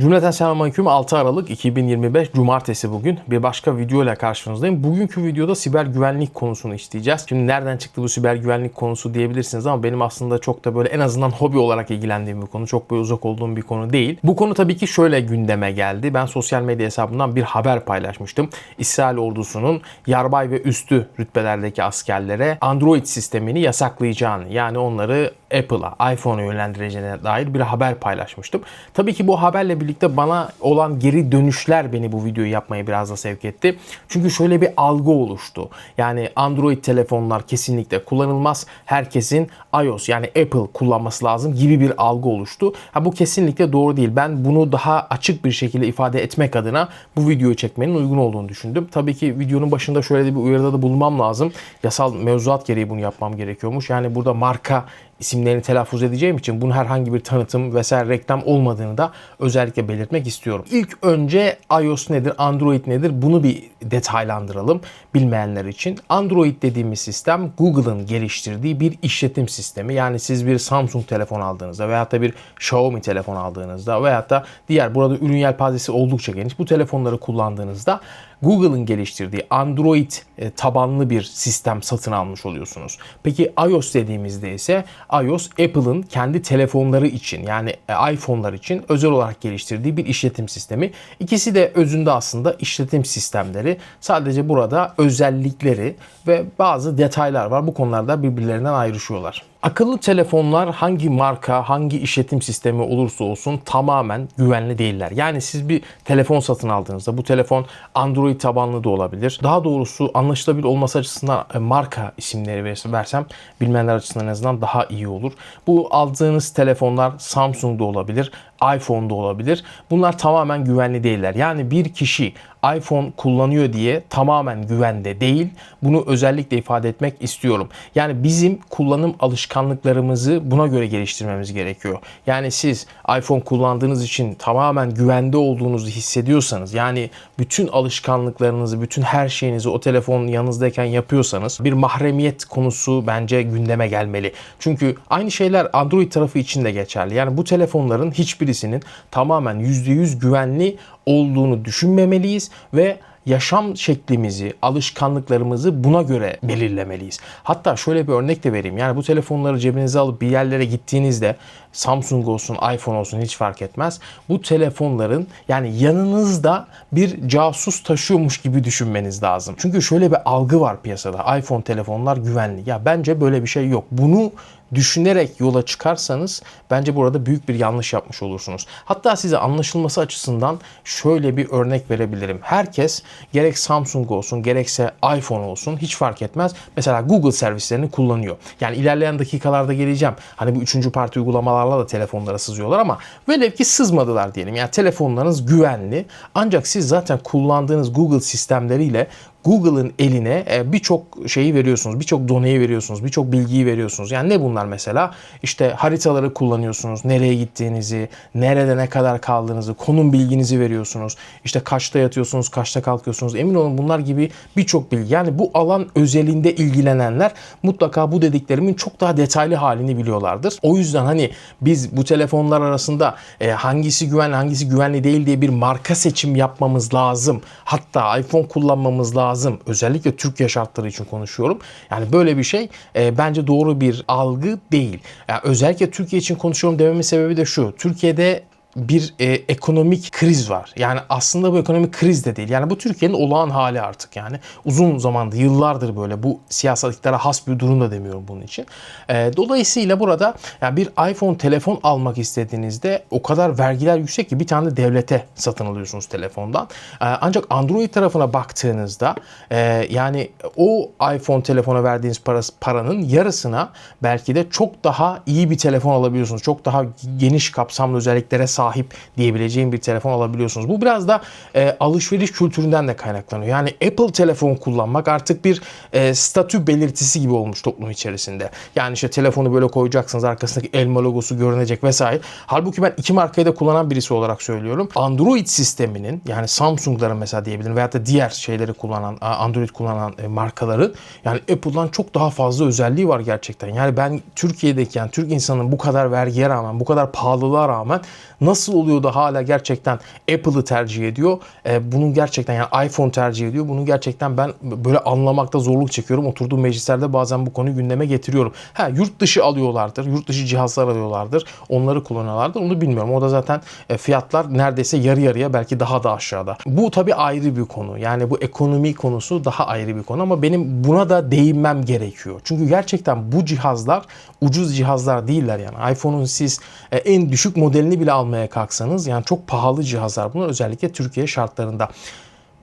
Cümleten selamünaleyküm 6 Aralık 2025 Cumartesi bugün bir başka video ile karşınızdayım. Bugünkü videoda siber güvenlik konusunu işleyeceğiz. Şimdi nereden çıktı bu siber güvenlik konusu diyebilirsiniz ama benim aslında çok da böyle en azından hobi olarak ilgilendiğim bir konu. Çok böyle uzak olduğum bir konu değil. Bu konu tabii ki şöyle gündeme geldi. Ben sosyal medya hesabımdan bir haber paylaşmıştım. İsrail ordusunun yarbay ve üstü rütbelerdeki askerlere Android sistemini yasaklayacağını yani onları Apple'a, iPhone'a yönlendireceğine dair bir haber paylaşmıştım. Tabii ki bu haberle birlikte bana olan geri dönüşler beni bu videoyu yapmaya biraz da sevk etti. Çünkü şöyle bir algı oluştu. Yani Android telefonlar kesinlikle kullanılmaz. Herkesin iOS yani Apple kullanması lazım gibi bir algı oluştu. Ha bu kesinlikle doğru değil. Ben bunu daha açık bir şekilde ifade etmek adına bu videoyu çekmenin uygun olduğunu düşündüm. Tabii ki videonun başında şöyle bir uyarıda da bulunmam lazım. Yasal mevzuat gereği bunu yapmam gerekiyormuş. Yani burada marka isimlerini telaffuz edeceğim için bunun herhangi bir tanıtım vesaire reklam olmadığını da özellikle belirtmek istiyorum. İlk önce iOS nedir, Android nedir bunu bir detaylandıralım bilmeyenler için. Android dediğimiz sistem Google'ın geliştirdiği bir işletim sistemi. Yani siz bir Samsung telefon aldığınızda veyahut da bir Xiaomi telefon aldığınızda veyahut da diğer burada ürün yelpazesi oldukça geniş bu telefonları kullandığınızda Google'ın geliştirdiği Android e, tabanlı bir sistem satın almış oluyorsunuz. Peki iOS dediğimizde ise iOS Apple'ın kendi telefonları için yani e, iPhone'lar için özel olarak geliştirdiği bir işletim sistemi. İkisi de özünde aslında işletim sistemleri. Sadece burada özellikleri ve bazı detaylar var. Bu konularda birbirlerinden ayrışıyorlar. Akıllı telefonlar hangi marka, hangi işletim sistemi olursa olsun tamamen güvenli değiller. Yani siz bir telefon satın aldığınızda bu telefon Android tabanlı da olabilir. Daha doğrusu anlaşılabilir olması açısından e, marka isimleri versem bilmeyenler açısından en azından daha iyi olur. Bu aldığınız telefonlar Samsung'da olabilir, iPhone'da olabilir. Bunlar tamamen güvenli değiller. Yani bir kişi iPhone kullanıyor diye tamamen güvende değil. Bunu özellikle ifade etmek istiyorum. Yani bizim kullanım alışkanlıklarımızı buna göre geliştirmemiz gerekiyor. Yani siz iPhone kullandığınız için tamamen güvende olduğunuzu hissediyorsanız yani bütün alışkanlıklarınızı, bütün her şeyinizi o telefon yanınızdayken yapıyorsanız bir mahremiyet konusu bence gündeme gelmeli. Çünkü aynı şeyler Android tarafı için de geçerli. Yani bu telefonların hiçbirisinin tamamen %100 güvenli olduğunu düşünmemeliyiz ve yaşam şeklimizi, alışkanlıklarımızı buna göre belirlemeliyiz. Hatta şöyle bir örnek de vereyim. Yani bu telefonları cebinize alıp bir yerlere gittiğinizde Samsung olsun, iPhone olsun hiç fark etmez. Bu telefonların yani yanınızda bir casus taşıyormuş gibi düşünmeniz lazım. Çünkü şöyle bir algı var piyasada. iPhone telefonlar güvenli. Ya bence böyle bir şey yok. Bunu düşünerek yola çıkarsanız bence burada büyük bir yanlış yapmış olursunuz. Hatta size anlaşılması açısından şöyle bir örnek verebilirim. Herkes gerek Samsung olsun gerekse iPhone olsun hiç fark etmez. Mesela Google servislerini kullanıyor. Yani ilerleyen dakikalarda geleceğim. Hani bu üçüncü parti uygulamalarla da telefonlara sızıyorlar ama velev ki sızmadılar diyelim. Yani telefonlarınız güvenli. Ancak siz zaten kullandığınız Google sistemleriyle Google'ın eline e, birçok şeyi veriyorsunuz, birçok doneyi veriyorsunuz, birçok bilgiyi veriyorsunuz. Yani ne bunlar mesela? İşte haritaları kullanıyorsunuz, nereye gittiğinizi, nerede ne kadar kaldığınızı, konum bilginizi veriyorsunuz. İşte kaçta yatıyorsunuz, kaçta kalkıyorsunuz. Emin olun bunlar gibi birçok bilgi. Yani bu alan özelinde ilgilenenler mutlaka bu dediklerimin çok daha detaylı halini biliyorlardır. O yüzden hani biz bu telefonlar arasında e, hangisi güvenli, hangisi güvenli değil diye bir marka seçim yapmamız lazım. Hatta iPhone kullanmamız lazım lazım. Özellikle Türkiye şartları için konuşuyorum. Yani böyle bir şey e, bence doğru bir algı değil. Yani özellikle Türkiye için konuşuyorum dememin sebebi de şu. Türkiye'de bir e, ekonomik kriz var. Yani aslında bu ekonomik kriz de değil. Yani bu Türkiye'nin olağan hali artık yani. Uzun zamandır, yıllardır böyle bu siyasal iktidara has bir durum da demiyorum bunun için. E, dolayısıyla burada yani bir iPhone telefon almak istediğinizde o kadar vergiler yüksek ki bir tane de devlete satın alıyorsunuz telefondan. E, ancak Android tarafına baktığınızda e, yani o iPhone telefona verdiğiniz parası, paranın yarısına belki de çok daha iyi bir telefon alabiliyorsunuz. Çok daha geniş kapsamlı özelliklere sahip sahip diyebileceğim bir telefon alabiliyorsunuz. Bu biraz da e, alışveriş kültüründen de kaynaklanıyor. Yani Apple telefon kullanmak artık bir e, statü belirtisi gibi olmuş toplum içerisinde. Yani işte telefonu böyle koyacaksınız arkasındaki elma logosu görünecek vesaire. Halbuki ben iki markayı da kullanan birisi olarak söylüyorum. Android sisteminin yani Samsung'ların mesela diyebilirim veyahut da diğer şeyleri kullanan Android kullanan e, markaların yani Apple'dan çok daha fazla özelliği var gerçekten. Yani ben Türkiye'deki yani Türk insanının bu kadar vergiye rağmen bu kadar pahalılığa rağmen nasıl nasıl oluyor da hala gerçekten Apple'ı tercih ediyor? E, bunun gerçekten yani iPhone tercih ediyor. Bunu gerçekten ben böyle anlamakta zorluk çekiyorum. Oturduğum meclislerde bazen bu konuyu gündeme getiriyorum. Ha yurt dışı alıyorlardır. Yurt dışı cihazlar alıyorlardır. Onları kullanıyorlardır. Onu bilmiyorum. O da zaten e, fiyatlar neredeyse yarı yarıya belki daha da aşağıda. Bu tabii ayrı bir konu. Yani bu ekonomi konusu daha ayrı bir konu ama benim buna da değinmem gerekiyor. Çünkü gerçekten bu cihazlar ucuz cihazlar değiller yani. iPhone'un siz e, en düşük modelini bile almaya kalksanız yani çok pahalı cihazlar bunlar özellikle Türkiye şartlarında.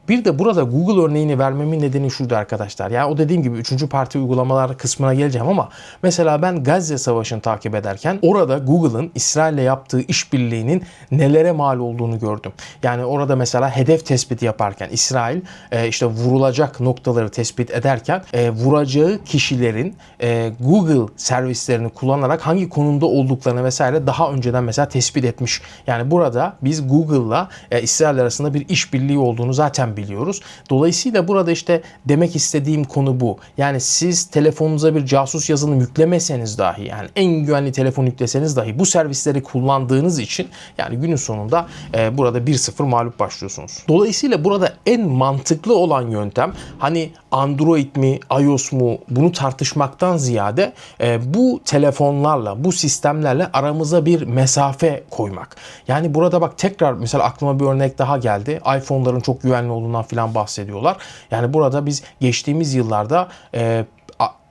Bir de burada Google örneğini vermemin nedeni şuydu arkadaşlar. Yani o dediğim gibi 3. parti uygulamalar kısmına geleceğim ama mesela ben Gazze Savaşı'nı takip ederken orada Google'ın İsrail'le yaptığı işbirliğinin nelere mal olduğunu gördüm. Yani orada mesela hedef tespiti yaparken İsrail e, işte vurulacak noktaları tespit ederken e, vuracağı kişilerin e, Google servislerini kullanarak hangi konumda olduklarını vesaire daha önceden mesela tespit etmiş. Yani burada biz Google'la İsrail arasında bir işbirliği olduğunu zaten biliyoruz. Dolayısıyla burada işte demek istediğim konu bu. Yani siz telefonunuza bir casus yazılım yüklemeseniz dahi yani en güvenli telefon yükleseniz dahi bu servisleri kullandığınız için yani günün sonunda e, burada 1-0 mağlup başlıyorsunuz. Dolayısıyla burada en mantıklı olan yöntem hani Android mi iOS mu bunu tartışmaktan ziyade e, bu telefonlarla bu sistemlerle aramıza bir mesafe koymak. Yani burada bak tekrar mesela aklıma bir örnek daha geldi. iPhone'ların çok güvenli olduğundan filan bahsediyorlar. Yani burada biz geçtiğimiz yıllarda e,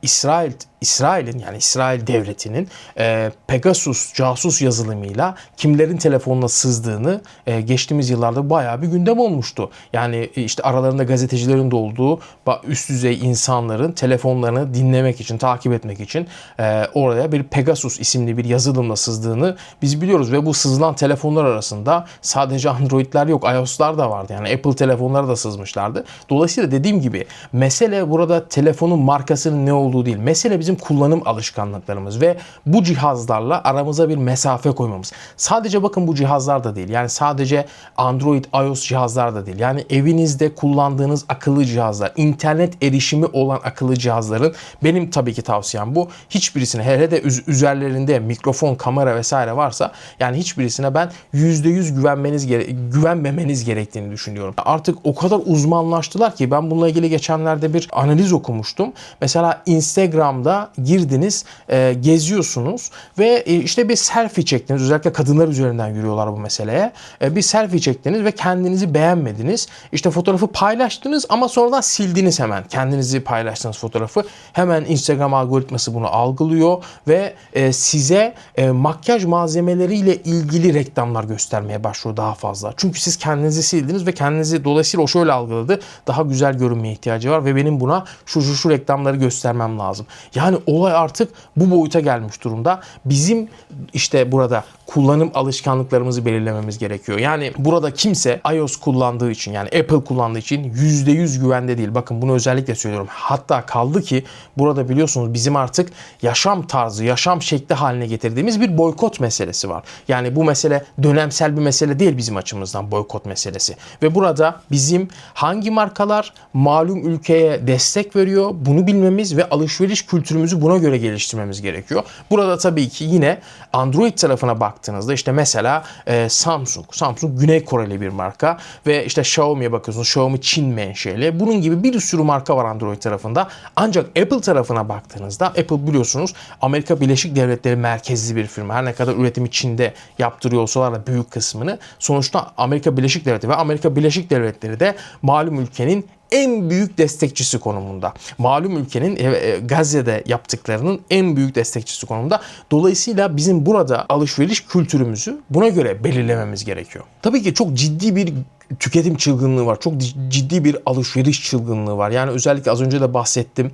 İsrail İsrail'in yani İsrail devletinin e, Pegasus casus yazılımıyla kimlerin telefonuna sızdığını e, geçtiğimiz yıllarda bayağı bir gündem olmuştu. Yani e, işte aralarında gazetecilerin de olduğu üst düzey insanların telefonlarını dinlemek için, takip etmek için e, oraya bir Pegasus isimli bir yazılımla sızdığını biz biliyoruz ve bu sızılan telefonlar arasında sadece Android'ler yok, iOS'lar da vardı. Yani Apple telefonları da sızmışlardı. Dolayısıyla dediğim gibi mesele burada telefonun markasının ne olduğu değil. Mesele bizim kullanım alışkanlıklarımız ve bu cihazlarla aramıza bir mesafe koymamız. Sadece bakın bu cihazlar da değil. Yani sadece Android, iOS cihazlar da değil. Yani evinizde kullandığınız akıllı cihazlar, internet erişimi olan akıllı cihazların benim tabii ki tavsiyem bu. Hiçbirisine hele de üzerlerinde mikrofon, kamera vesaire varsa yani hiçbirisine ben %100 güvenmeniz güvenmemeniz gerektiğini düşünüyorum. Artık o kadar uzmanlaştılar ki ben bununla ilgili geçenlerde bir analiz okumuştum. Mesela Instagram'da girdiniz, e, geziyorsunuz ve e, işte bir selfie çektiniz. Özellikle kadınlar üzerinden yürüyorlar bu meseleye. E, bir selfie çektiniz ve kendinizi beğenmediniz. İşte fotoğrafı paylaştınız ama sonradan sildiniz hemen. Kendinizi paylaştığınız fotoğrafı. Hemen Instagram algoritması bunu algılıyor ve e, size e, makyaj malzemeleriyle ilgili reklamlar göstermeye başlıyor daha fazla. Çünkü siz kendinizi sildiniz ve kendinizi dolayısıyla o şöyle algıladı. Daha güzel görünmeye ihtiyacı var ve benim buna şu şu şu reklamları göstermem lazım. Yani olay artık bu boyuta gelmiş durumda. Bizim işte burada kullanım alışkanlıklarımızı belirlememiz gerekiyor. Yani burada kimse iOS kullandığı için yani Apple kullandığı için %100 güvende değil. Bakın bunu özellikle söylüyorum. Hatta kaldı ki burada biliyorsunuz bizim artık yaşam tarzı, yaşam şekli haline getirdiğimiz bir boykot meselesi var. Yani bu mesele dönemsel bir mesele değil bizim açımızdan boykot meselesi. Ve burada bizim hangi markalar malum ülkeye destek veriyor bunu bilmemiz ve alışveriş kültürümüzü buna göre geliştirmemiz gerekiyor. Burada tabii ki yine Android tarafına baktığınızda işte mesela e, Samsung. Samsung Güney Koreli bir marka ve işte Xiaomi'ye bakıyorsunuz. Xiaomi Çin menşeli. Bunun gibi bir sürü marka var Android tarafında. Ancak Apple tarafına baktığınızda Apple biliyorsunuz Amerika Birleşik Devletleri merkezli bir firma. Her ne kadar üretimi Çin'de yaptırıyor olsalar da büyük kısmını sonuçta Amerika Birleşik Devletleri ve Amerika Birleşik Devletleri de malum ülkenin en büyük destekçisi konumunda. Malum ülkenin e, e, Gazze'de yaptıklarının en büyük destekçisi konumunda. Dolayısıyla bizim burada alışveriş kültürümüzü buna göre belirlememiz gerekiyor. Tabii ki çok ciddi bir tüketim çılgınlığı var. Çok ciddi bir alışveriş çılgınlığı var. Yani özellikle az önce de bahsettim.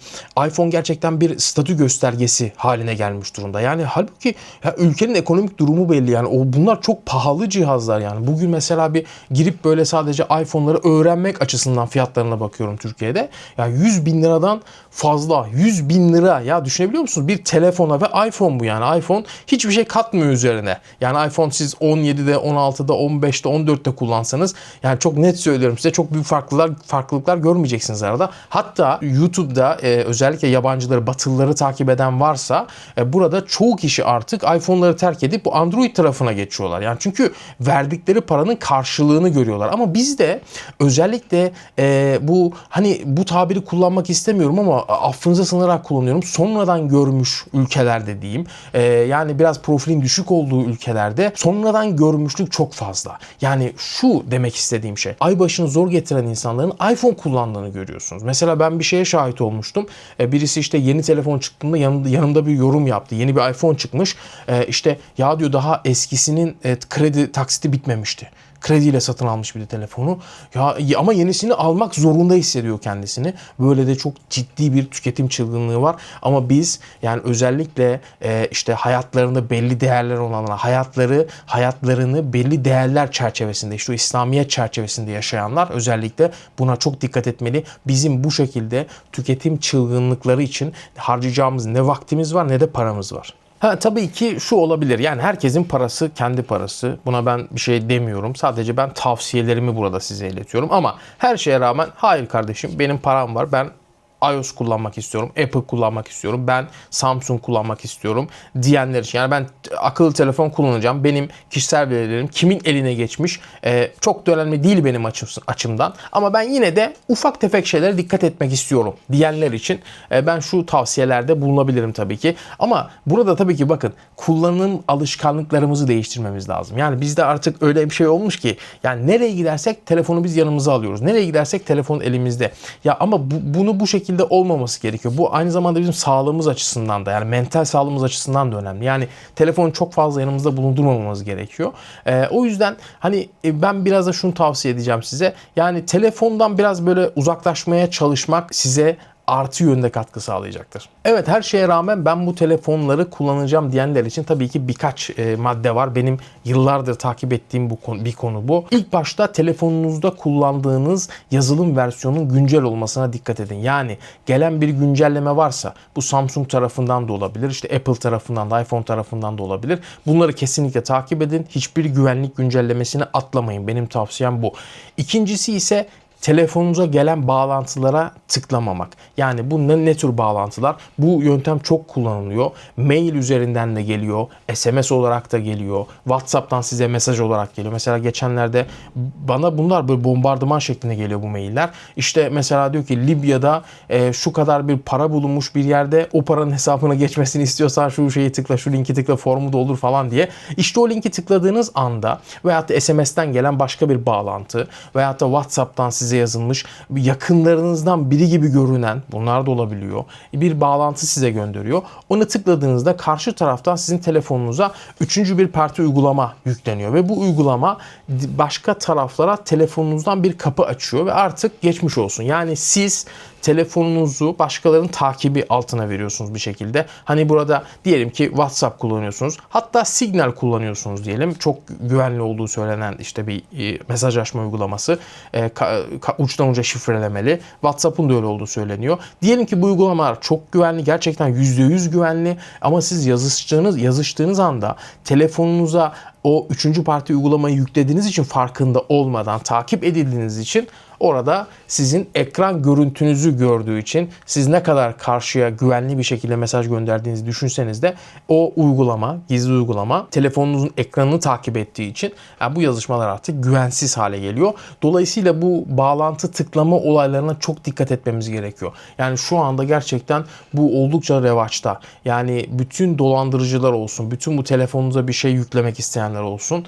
iPhone gerçekten bir statü göstergesi haline gelmiş durumda. Yani halbuki ya ülkenin ekonomik durumu belli. Yani o bunlar çok pahalı cihazlar yani. Bugün mesela bir girip böyle sadece iPhone'ları öğrenmek açısından fiyatlarına bakıyorum Türkiye'de. Ya 100 bin liradan fazla. 100 bin lira ya düşünebiliyor musunuz? Bir telefona ve iPhone bu yani. iPhone hiçbir şey katmıyor üzerine. Yani iPhone siz 17'de, 16'da, 15'te, 14'te kullansanız Yani çok net söylüyorum size çok büyük farklılar farklılıklar görmeyeceksiniz arada. Hatta YouTube'da e, özellikle yabancıları, batılıları takip eden varsa e, burada çoğu kişi artık iPhone'ları terk edip bu Android tarafına geçiyorlar. Yani çünkü verdikleri paranın karşılığını görüyorlar. Ama bizde özellikle e, bu hani bu tabiri kullanmak istemiyorum ama affınıza sığınarak kullanıyorum. Sonradan görmüş ülkelerde diyeyim. E, yani biraz profilin düşük olduğu ülkelerde sonradan görmüşlük çok fazla. Yani şu demek istediğim şey. Ay başını zor getiren insanların iPhone kullandığını görüyorsunuz. Mesela ben bir şeye şahit olmuştum. E, birisi işte yeni telefon çıktığında yanımda, bir yorum yaptı. Yeni bir iPhone çıkmış. E, işte ya diyor daha eskisinin e, kredi taksiti bitmemişti krediyle satın almış bir de telefonu. Ya ama yenisini almak zorunda hissediyor kendisini. Böyle de çok ciddi bir tüketim çılgınlığı var. Ama biz yani özellikle e, işte hayatlarında belli değerler olanlar, hayatları hayatlarını belli değerler çerçevesinde, işte o İslamiyet çerçevesinde yaşayanlar özellikle buna çok dikkat etmeli. Bizim bu şekilde tüketim çılgınlıkları için harcayacağımız ne vaktimiz var ne de paramız var. Ha, tabii ki şu olabilir. Yani herkesin parası kendi parası. Buna ben bir şey demiyorum. Sadece ben tavsiyelerimi burada size iletiyorum. Ama her şeye rağmen hayır kardeşim benim param var. Ben iOS kullanmak istiyorum, Apple kullanmak istiyorum, ben Samsung kullanmak istiyorum diyenler için. Yani ben akıllı telefon kullanacağım. Benim kişisel verilerim kimin eline geçmiş e, çok da önemli değil benim açım, açımdan. Ama ben yine de ufak tefek şeylere dikkat etmek istiyorum diyenler için e, ben şu tavsiyelerde bulunabilirim tabii ki. Ama burada tabii ki bakın kullanım alışkanlıklarımızı değiştirmemiz lazım. Yani bizde artık öyle bir şey olmuş ki yani nereye gidersek telefonu biz yanımıza alıyoruz. Nereye gidersek telefon elimizde. Ya ama bu, bunu bu şekilde olmaması gerekiyor. Bu aynı zamanda bizim sağlığımız açısından da yani mental sağlığımız açısından da önemli. Yani telefonu çok fazla yanımızda bulundurmamamız gerekiyor. Ee, o yüzden hani e, ben biraz da şunu tavsiye edeceğim size. Yani telefondan biraz böyle uzaklaşmaya çalışmak size artı yönde katkı sağlayacaktır. Evet her şeye rağmen ben bu telefonları kullanacağım diyenler için tabii ki birkaç e, madde var. Benim yıllardır takip ettiğim bu konu, bir konu bu. İlk başta telefonunuzda kullandığınız yazılım versiyonun güncel olmasına dikkat edin. Yani gelen bir güncelleme varsa bu Samsung tarafından da olabilir, işte Apple tarafından da, iPhone tarafından da olabilir. Bunları kesinlikle takip edin. Hiçbir güvenlik güncellemesini atlamayın. Benim tavsiyem bu. İkincisi ise telefonunuza gelen bağlantılara tıklamamak. Yani bu ne, ne tür bağlantılar? Bu yöntem çok kullanılıyor. Mail üzerinden de geliyor. SMS olarak da geliyor. WhatsApp'tan size mesaj olarak geliyor. Mesela geçenlerde bana bunlar böyle bombardıman şeklinde geliyor bu mailler. İşte mesela diyor ki Libya'da e, şu kadar bir para bulunmuş bir yerde o paranın hesabına geçmesini istiyorsan şu şeyi tıkla, şu linki tıkla, formu doldur falan diye. İşte o linki tıkladığınız anda veyahut da SMS'ten gelen başka bir bağlantı veyahut da WhatsApp'tan size yazılmış yakınlarınızdan biri gibi görünen bunlar da olabiliyor. Bir bağlantı size gönderiyor. Onu tıkladığınızda karşı taraftan sizin telefonunuza üçüncü bir parti uygulama yükleniyor ve bu uygulama başka taraflara telefonunuzdan bir kapı açıyor ve artık geçmiş olsun. Yani siz telefonunuzu başkalarının takibi altına veriyorsunuz bir şekilde. Hani burada diyelim ki WhatsApp kullanıyorsunuz. Hatta Signal kullanıyorsunuz diyelim. Çok güvenli olduğu söylenen işte bir e, mesajlaşma uygulaması. E, uçtan uca şifrelemeli. WhatsApp'ın da öyle olduğu söyleniyor. Diyelim ki bu uygulamalar çok güvenli. Gerçekten %100 güvenli. Ama siz yazıştığınız, yazıştığınız anda telefonunuza o üçüncü parti uygulamayı yüklediğiniz için farkında olmadan takip edildiğiniz için orada sizin ekran görüntünüzü gördüğü için siz ne kadar karşıya güvenli bir şekilde mesaj gönderdiğinizi düşünseniz de o uygulama, gizli uygulama telefonunuzun ekranını takip ettiği için yani bu yazışmalar artık güvensiz hale geliyor. Dolayısıyla bu bağlantı tıklama olaylarına çok dikkat etmemiz gerekiyor. Yani şu anda gerçekten bu oldukça revaçta. Yani bütün dolandırıcılar olsun, bütün bu telefonunuza bir şey yüklemek isteyenler olsun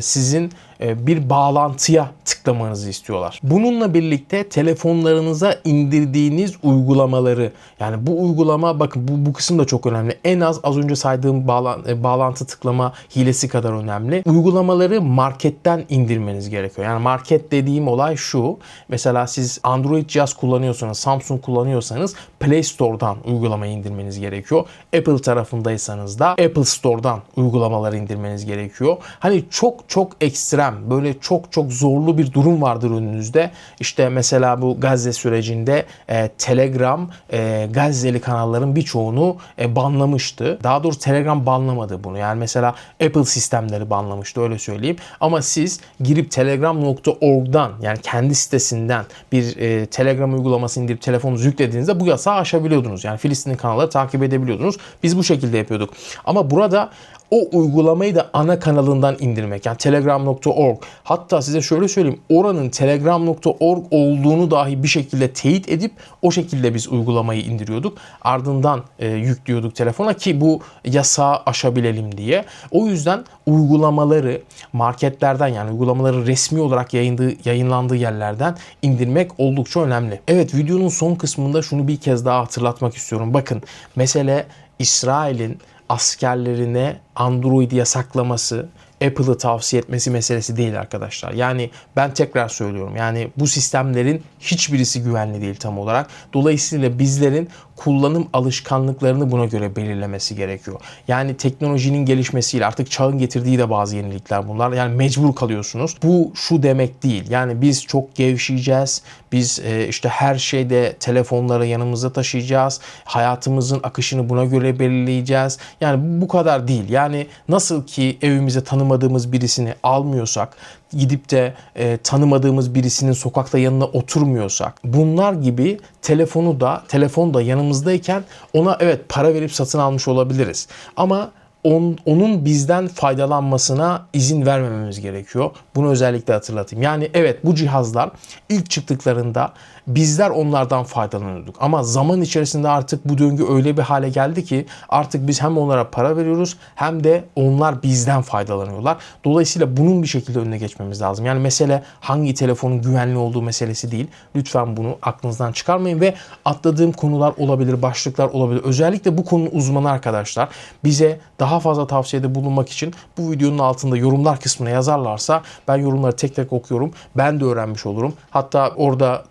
sizin bir bağlantıya tıklamanızı istiyorlar. Bununla birlikte telefonlarınıza indirdiğiniz uygulamaları yani bu uygulama bakın bu, bu kısım da çok önemli. En az az önce saydığım bağlan, bağlantı tıklama hilesi kadar önemli. Uygulamaları marketten indirmeniz gerekiyor. Yani market dediğim olay şu. Mesela siz Android cihaz kullanıyorsanız, Samsung kullanıyorsanız Play Store'dan uygulamayı indirmeniz gerekiyor. Apple tarafındaysanız da Apple Store'dan uygulamaları indirmeniz gerekiyor. Hani çok çok ekstrem problem, böyle çok çok zorlu bir durum vardır önünüzde. İşte mesela bu Gazze sürecinde e, Telegram e, Gazze'li kanalların birçoğunu e, banlamıştı. Daha doğrusu Telegram banlamadı bunu. Yani mesela Apple sistemleri banlamıştı öyle söyleyeyim. Ama siz girip telegram.org'dan yani kendi sitesinden bir e, Telegram uygulaması indirip telefonunuzu yüklediğinizde bu yasağı aşabiliyordunuz. Yani Filistin'in kanalları takip edebiliyordunuz. Biz bu şekilde yapıyorduk. Ama burada o uygulamayı da ana kanalından indirmek. Yani telegram.org. Hatta size şöyle söyleyeyim. Oranın telegram.org olduğunu dahi bir şekilde teyit edip o şekilde biz uygulamayı indiriyorduk. Ardından e, yüklüyorduk telefona ki bu yasağı aşabilelim diye. O yüzden uygulamaları marketlerden yani uygulamaları resmi olarak yayındığı, yayınlandığı yerlerden indirmek oldukça önemli. Evet videonun son kısmında şunu bir kez daha hatırlatmak istiyorum. Bakın mesele İsrail'in askerlerine Android yasaklaması, Apple'ı tavsiye etmesi meselesi değil arkadaşlar. Yani ben tekrar söylüyorum. Yani bu sistemlerin hiçbirisi güvenli değil tam olarak. Dolayısıyla bizlerin kullanım alışkanlıklarını buna göre belirlemesi gerekiyor. Yani teknolojinin gelişmesiyle artık çağın getirdiği de bazı yenilikler bunlar. Yani mecbur kalıyorsunuz. Bu şu demek değil. Yani biz çok gevşeyeceğiz. Biz e, işte her şeyde telefonları yanımızda taşıyacağız. Hayatımızın akışını buna göre belirleyeceğiz. Yani bu kadar değil. Yani nasıl ki evimize tanımadığımız birisini almıyorsak, gidip de e, tanımadığımız birisinin sokakta yanına oturmuyorsak bunlar gibi telefonu da telefon da yanımızdayken ona evet para verip satın almış olabiliriz. Ama on, onun bizden faydalanmasına izin vermememiz gerekiyor. Bunu özellikle hatırlatayım. Yani evet bu cihazlar ilk çıktıklarında bizler onlardan faydalanıyorduk. Ama zaman içerisinde artık bu döngü öyle bir hale geldi ki artık biz hem onlara para veriyoruz hem de onlar bizden faydalanıyorlar. Dolayısıyla bunun bir şekilde önüne geçmemiz lazım. Yani mesele hangi telefonun güvenli olduğu meselesi değil. Lütfen bunu aklınızdan çıkarmayın ve atladığım konular olabilir, başlıklar olabilir. Özellikle bu konunun uzmanı arkadaşlar bize daha fazla tavsiyede bulunmak için bu videonun altında yorumlar kısmına yazarlarsa ben yorumları tek tek okuyorum. Ben de öğrenmiş olurum. Hatta orada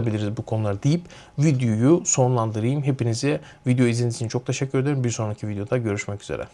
tartışabiliriz bu konuları deyip videoyu sonlandırayım. Hepinize video izlediğiniz için çok teşekkür ederim. Bir sonraki videoda görüşmek üzere.